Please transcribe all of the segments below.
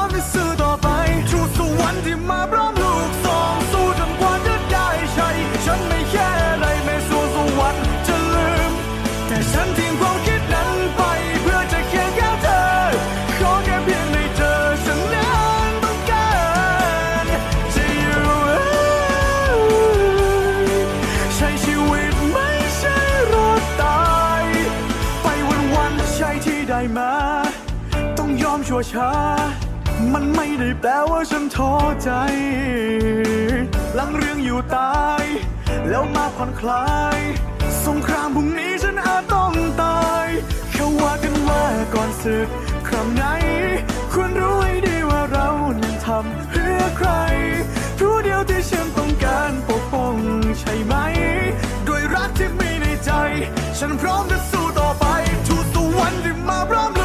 ม แต่ฉันทิ้งความคิดนั้นไปเพื่อจะเคียงข้างเธอ ขอแค่เพียงได้เจอฉันนั้นต้องการจะอยู่ใช้ชีวิตไม่ใช่รอดตาย ไปวันๆใช่ที่ได้มา ต้องยอมชั่วช้า มันไม่ได้แปลว่าฉันท้อใจ หลังเรื่องอยู่ตาย แล้วมาผ่อนคลาย สงครามพรุ่งนี้ฉันอาจต้อง สึกครั้งไหนควรรู้ให้ดีว่าเรานั้นทำเพื่อใคร ผู้เดียวที่ฉันต้องการปกป้องใช่ไหม ด้วยรักที่มีในใจ ฉันพร้อมจะสู้ต่อไปทูตสวรรค์ที่มาพร้อม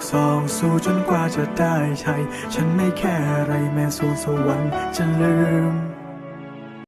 อกสองสู้จนกว่าจะได้ใช้ ฉันไม่แค่อะไรแม้สู่สวรรค์จะลืม